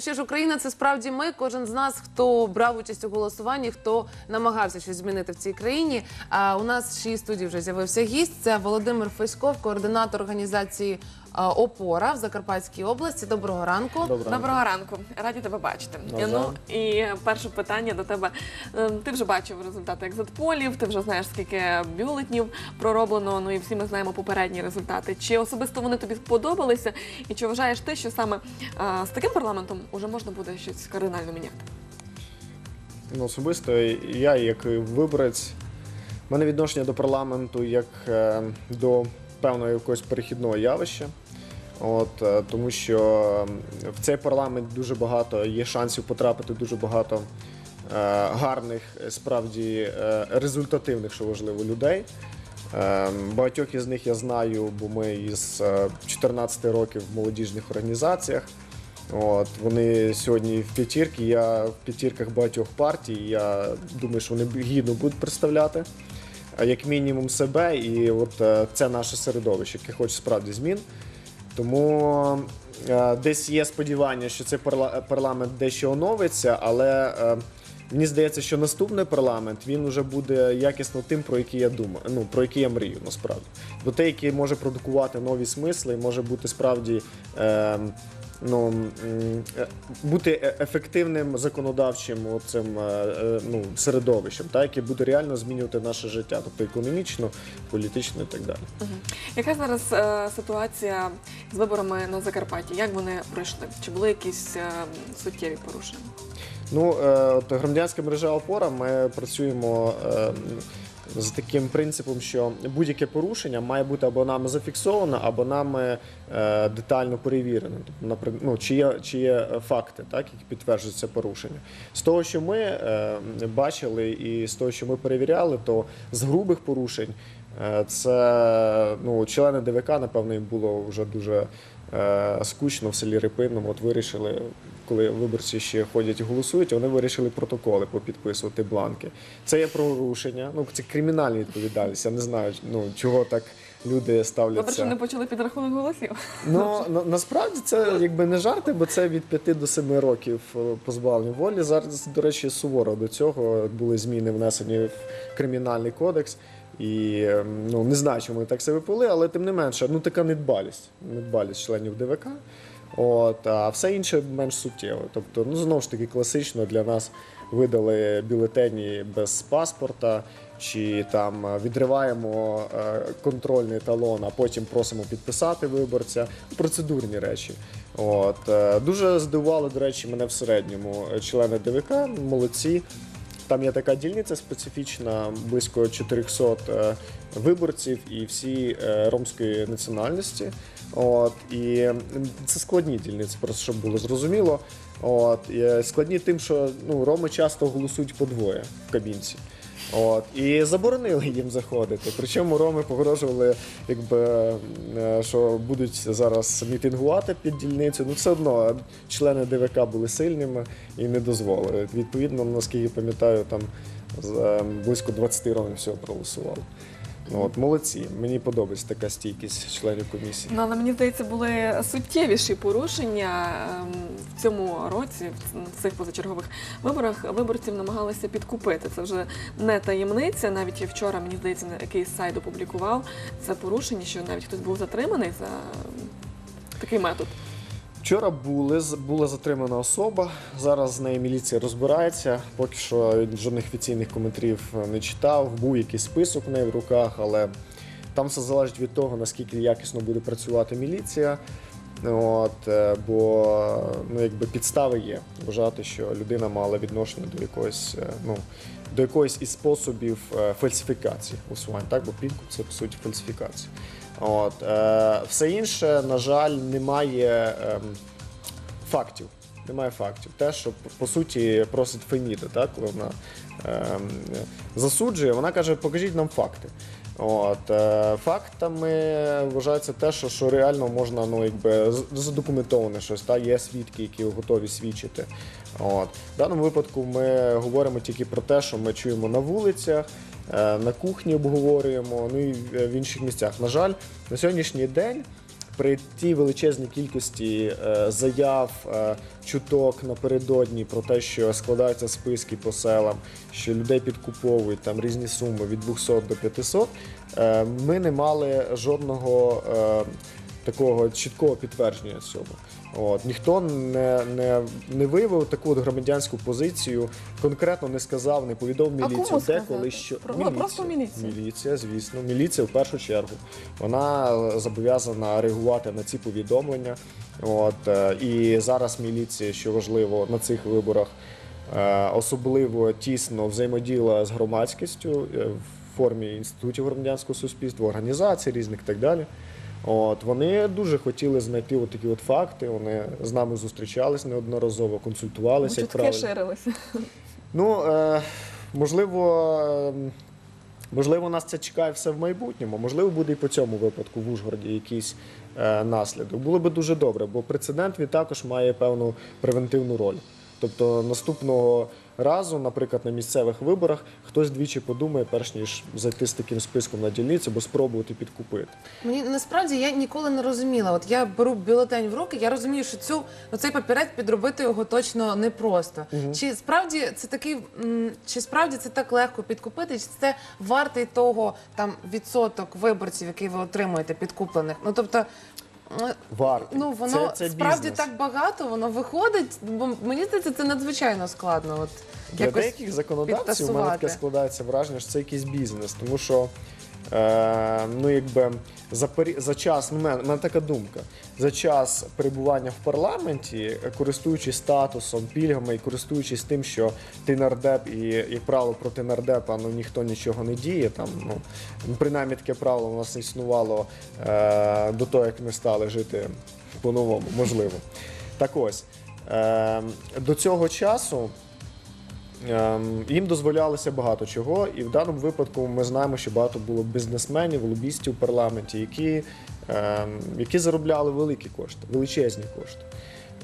То що ж, Україна це справді ми. Кожен з нас, хто брав участь у голосуванні, хто намагався щось змінити в цій країні. А у нас в шіє студії вже з'явився гість. Це Володимир Феськов, координатор організації а, Опора в Закарпатській області. Доброго ранку. Доброго. Доброго ранку, раді тебе бачити. Навзаєм. Ну і перше питання до тебе. Ем, Ти вже бачив результати екзитполів, ти вже знаєш, скільки бюлетнів пророблено. Ну і всі ми знаємо попередні результати. Чи особисто вони тобі сподобалися? І чи вважаєш ти, що саме з таким парламентом уже можна буде щось кардинально міняти? Ну, особисто я, як виборець, в мене відношення до парламенту як е, до певного якогось перехідного явища. От, е, тому що в цей парламент дуже багато є шансів потрапити дуже багато е, гарних, е, справді е, результативних, що важливо, людей. Е, Багатьох із них я знаю, бо ми із е, 14 років в молодіжних організаціях. От, вони сьогодні в п'ятірці, я в п'ятірках багатьох партій. Я думаю, що вони гідно будуть представляти е, як мінімум себе, і от е, це наше середовище, яке хоче справді змін. Тому е, десь є сподівання, що цей парла- парламент дещо оновиться, але е, мені здається, що наступний парламент він вже буде якісно тим, про який я думаю, ну про який я мрію насправді. Бо той, який може продукувати нові смисли, може бути справді. Е, Ну, е, бути е- ефективним законодавчим цим ну, середовищем, так, яке буде реально змінювати наше життя, тобто економічно, політично і так далі. Яка зараз е, ситуація з виборами на Закарпатті? Як вони пройшли? Чи були якісь е, суттєві порушення? Ну, е, от громадянська мережа опора. Ми працюємо е, з таким принципом, що будь-яке порушення має бути або нами зафіксовано, або нами е, детально перевірено. Тобто, наприклад, ну, чи є, чи є факти, так, які підтверджують це порушення. З того, що ми бачили, і з того, що ми перевіряли, то з грубих порушень. Це ну, члени ДВК, напевно, їм було вже дуже скучно в селі Рипинному. От вирішили, коли виборці ще ходять і голосують, вони вирішили протоколи попідписувати бланки. Це є порушення, ну це кримінальна відповідальність. Я не знаю, ну чого так люди Добре, що ставляться. не почали підрахунок голосів. Ну на, насправді це якби не жарти, бо це від 5 до 7 років е, позбавлення волі. Зараз, до речі, суворо до цього були зміни внесені в кримінальний кодекс. І е, ну не знаю, чому вони так себе повели, але тим не менше, ну така недбалість, недбалість членів ДВК. От, а все інше менш суттєво. Тобто, ну знову ж таки, класично для нас видали бюлетені без паспорта, чи там відриваємо е, контрольний талон, а потім просимо підписати виборця. Процедурні речі. От е, дуже здивували, до речі, мене в середньому члени ДВК, молодці. Там є така дільниця специфічна, близько 400 е, виборців і всі е, ромської національності. От, і це складні дільниці, просто щоб було зрозуміло. От, і, е, складні тим, що ну, роми часто голосують по двоє в кабінці. От, і заборонили їм заходити. Причому роми погрожували, якби, е, що будуть зараз мітингувати під дільницю. Ну, все одно члени ДВК були сильними і не дозволили. Відповідно, наскільки пам'ятаю, там з- е, близько 20 ромів всього проголосували. Ну, от, молодці. Мені подобається така стійкість членів комісії. Ну, але мені здається, були суттєвіші порушення ем, в цьому році, в цих позачергових виборах. Виборців намагалися підкупити. Це вже не таємниця. Навіть вчора, мені здається, на якийсь сайт опублікував це порушення, що навіть хтось був затриманий за такий метод. Вчора були, була затримана особа. Зараз з нею міліція розбирається. Поки що жодних офіційних коментарів е, не читав. Був якийсь список в неї в руках, але там все залежить від того, наскільки якісно буде працювати міліція. От, е, бо ну, якби підстави є вважати, що людина мала відношення до якогось, е, ну, до якоїсь із способів фальсифікації голосувань. Так, бо підкуп це по суті фальсифікація. От, е, все інше, на жаль, немає ем, фактів. Немає фактів. Те, що по суті просить Феміда, так, коли вона ем, засуджує, вона каже, покажіть нам факти. От, е, фактами вважається те, що, що реально можна ну, якби, задокументоване щось, та, є свідки, які готові свідчити. От. В даному випадку ми говоримо тільки про те, що ми чуємо на вулицях, е, на кухні обговорюємо, ну і в інших місцях. На жаль, на сьогоднішній день при тій величезній кількості е, заяв, е, чуток напередодні про те, що складаються списки по селам, що людей підкуповують там різні суми від 200 до 500, е, ми не мали жодного е, такого чіткого підтвердження цього. От ніхто не, не, не виявив таку от громадянську позицію, конкретно не сказав, не повідомив А міліцію, кому де коли що Про- ну, просто міліція. Міліція, звісно, міліція в першу чергу. Вона е, зобов'язана реагувати на ці повідомлення. От е, і зараз міліція, що важливо на цих виборах, е, особливо тісно взаємодіяла з громадськістю в формі інститутів громадянського суспільства, організацій різних і так далі. От вони дуже хотіли знайти от такі от факти. Вони з нами зустрічались неодноразово, консультувалися. як Чутки правильно. ширилися. Ну, е, можливо, е, можливо, нас це чекає все в майбутньому. Можливо, буде і по цьому випадку в Ужгороді якийсь е, наслідок. Було би дуже добре, бо прецедент він також має певну превентивну роль. Тобто наступного разу, наприклад, на місцевих виборах хтось двічі подумає, перш ніж зайти з таким списком на дільницю, або спробувати підкупити. Мені насправді я ніколи не розуміла. От я беру бюлетень в руки, я розумію, що цю оцей папірець підробити його точно непросто. Чи справді це такий, чи справді це так легко підкупити? Чи це вартий того там відсоток виборців, який ви отримуєте підкуплених? Ну тобто. М, Варто. Ну воно це, це справді бізнес. так багато, воно виходить, бо мені здається, це надзвичайно складно. От Для якось деяких законодавців у мене підтасувати. таке складається враження, що це якийсь бізнес, тому що е, ну, якби, за, за час, ну, мене, мене така думка, за час перебування в парламенті, користуючись статусом, пільгами і користуючись тим, що ти нардеп, і, як правило, проти нардепа ну, ніхто нічого не діє. Там, ну, принаймні таке правило у нас існувало е, до того, як ми стали жити по-новому, можливо. Так ось, е, до цього часу. Ем, Їм дозволялося багато чого, і в даному випадку ми знаємо, що багато було бізнесменів, лобістів в парламенті, які, ем, які заробляли великі кошти, величезні кошти.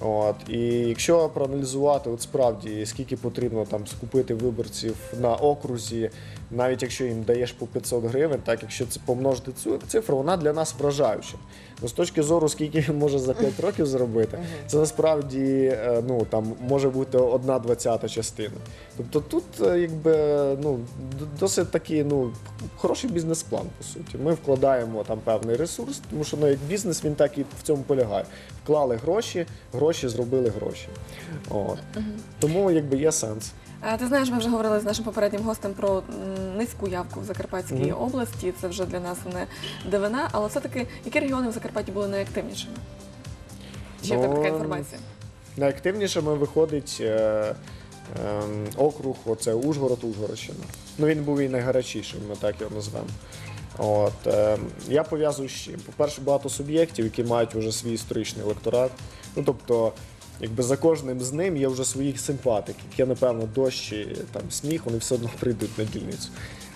От, і якщо проаналізувати, от справді скільки потрібно там скупити виборців на окрузі, навіть якщо їм даєш по 500 гривень, так якщо це помножити цю цифру, вона для нас вражаюча. Ну, з точки зору, скільки він може за 5 років зробити, це насправді е, ну, там, може бути одна двадцята частина. Тобто тут е, якби, ну, досить такий ну, хороший бізнес-план, по суті. Ми вкладаємо там певний ресурс, тому що ну, як бізнес він так і в цьому полягає. Вклали гроші, гроші зробили гроші. От. Тому якби є сенс. Ти знаєш, ми вже говорили з нашим попереднім гостем про низьку явку в Закарпатській Мгм. області. Це вже для нас не дивина, але все-таки які регіони в Закарпатті були найактивнішими? Чи є в тебе така Ну, інформація? Найактивнішими виходить е, ем, округ, оце Ужгород, Ужгородщина. Ну він був і найгарячішим, ми так його назвемо. От, е, я пов'язую з чим. По-перше, багато суб'єктів, які мають вже свій історичний електорат. Ну тобто, якби за кожним з ним є вже своїх симпатиків. Є, напевно, дощ, і, там, сніг, вони все одно прийдуть на дільницю.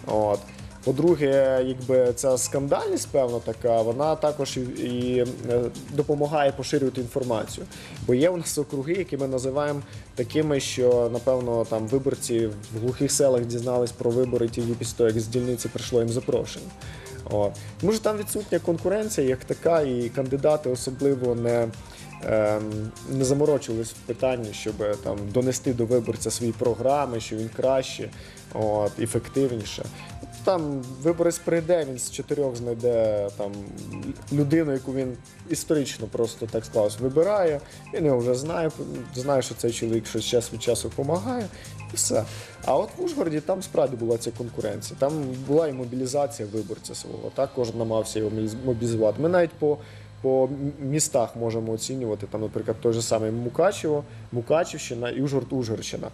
От. По-друге, якби ця скандальність, певно, така, вона також і, е, допомагає поширювати інформацію. Бо є у нас округи, які ми називаємо такими, що напевно там виборці в глухих селах дізнались про вибори тільки після того, як з дільниці прийшло їм запрошення. От. Тому там відсутня конкуренція як така, і кандидати особливо не, не заморочились в питанні, щоб там донести до виборця свої програми, що він краще, от, ефективніше. Там виборець прийде, він з чотирьох знайде там людину, яку він історично просто так склалось, вибирає. Він його вже знає, знає, що цей чоловік щось час від часу допомагає, і все. А от в Ужгороді там справді була ця конкуренція. Там була і мобілізація виборця свого. Так кожен намагався його мобіліз- мобілізувати. Ми навіть по по містах можемо оцінювати, там, наприклад, той же самий Мукачево, Мукачівщина і Ужгород-Ужгородщина.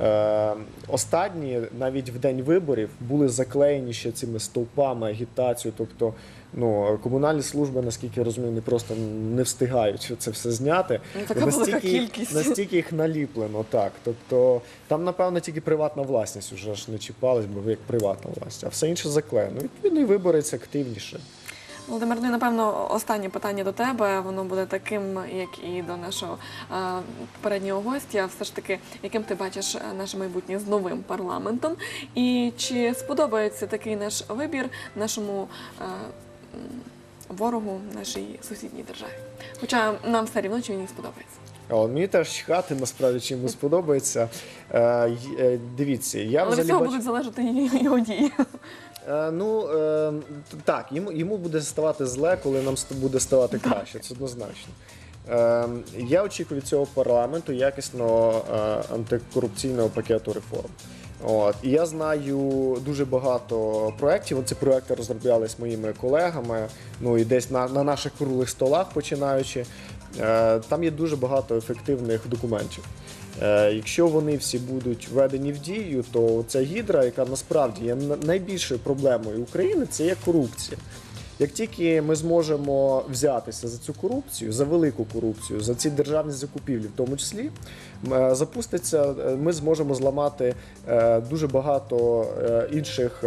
Е, останні навіть в день виборів були заклеєні ще цими стовпами агітацією. Тобто, ну комунальні служби, наскільки я розумію, не просто не встигають це все зняти. Ну, така настільки, кількість. настільки їх наліплено, так. Тобто там, напевно, тільки приватна власність вже ж не чіпалась, бо ви як приватна власність, а все інше заклеєно. Відповідно, і виборець активніше. Володимир, ну і напевно останнє питання до тебе. Воно буде таким, як і до нашого е, попереднього гостя. Все ж таки, яким ти бачиш е, наше майбутнє з новим парламентом? І чи сподобається такий наш вибір нашому е, ворогу нашій сусідній державі. Хоча нам все рівно чи він їм сподобається. О, мені теж чхати, насправді, чим йому сподобається. Е, е, дивіться, я Але від взагалі цього бачу- будуть залежати його дії. Е, ну е, так, йому, йому буде ставати зле, коли нам буде ставати краще, це однозначно. Е, я очікую від цього парламенту якісного е, антикорупційного пакету реформ. От. І я знаю дуже багато проєктів. Ці проекти розроблялись моїми колегами, ну і десь на, на наших круглих столах починаючи. Е, там є дуже багато ефективних документів. Е, Якщо вони всі будуть введені в дію, то ця гідра, яка насправді є найбільшою проблемою України, це є корупція. Як тільки ми зможемо взятися за цю корупцію, за велику корупцію, за ці державні закупівлі, в тому числі, е, запуститься, е, ми зможемо зламати дуже багато інших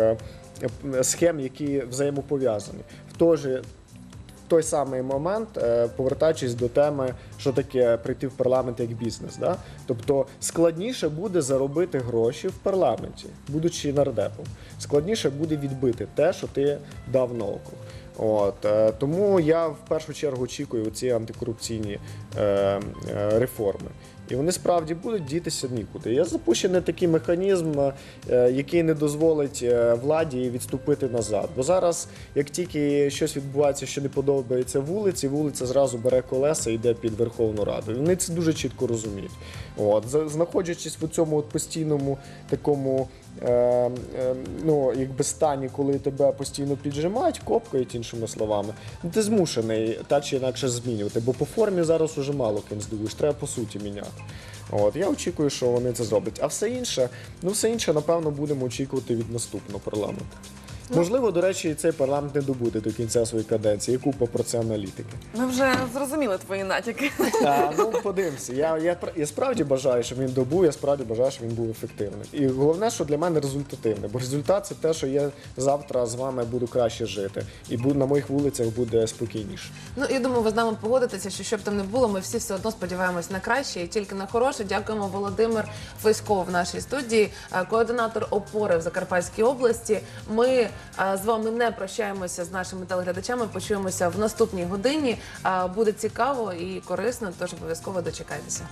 схем, які взаємопов'язані. В той же той самий момент, е, повертаючись до теми, що таке прийти в парламент як бізнес. Да? Тобто складніше буде заробити гроші в парламенті, будучи нардепом. Складніше буде відбити те, що ти дав на. От е, тому я в першу чергу очікую ці антикорупційні е, е, реформи. І вони справді будуть дітися нікуди. Я запущений такий механізм, е, який не дозволить е, владі відступити назад. Бо зараз, як тільки щось відбувається, що не подобається вулиці, вулиця зразу бере колеса і йде під Верховну Раду. Вони це дуже чітко розуміють. От знаходячись в цьому от постійному такому. Е, е, ну, якби стані, коли тебе постійно піджимають, копкають іншими словами, ну ти змушений так чи інакше змінювати, бо по формі зараз уже мало ким здивуєш, треба по суті міняти. От я очікую, що вони це зроблять. А все інше, ну все інше, напевно, будемо очікувати від наступного парламенту. Можливо, до речі, цей парламент не добуде до кінця своєї каденції. Купа про це аналітики. Ми вже зрозуміли твої натяки. А, ну, подивимося. Я, я, я справді бажаю, щоб він добув, я справді бажаю, щоб він був ефективним. І головне, що для мене результативне, бо результат це те, що я завтра з вами буду краще жити, і бу- на моїх вулицях буде спокійніше. Ну я думаю, ви з нами погодитеся, що щоб там не було, ми всі все одно сподіваємось на краще і тільки на хороше. Дякуємо Володимир Феськов в нашій студії, е, координатор опори в Закарпатській області. Ми з вами не прощаємося з нашими телеглядачами. Почуємося в наступній годині. Буде цікаво і корисно, тож обов'язково дочекайтеся.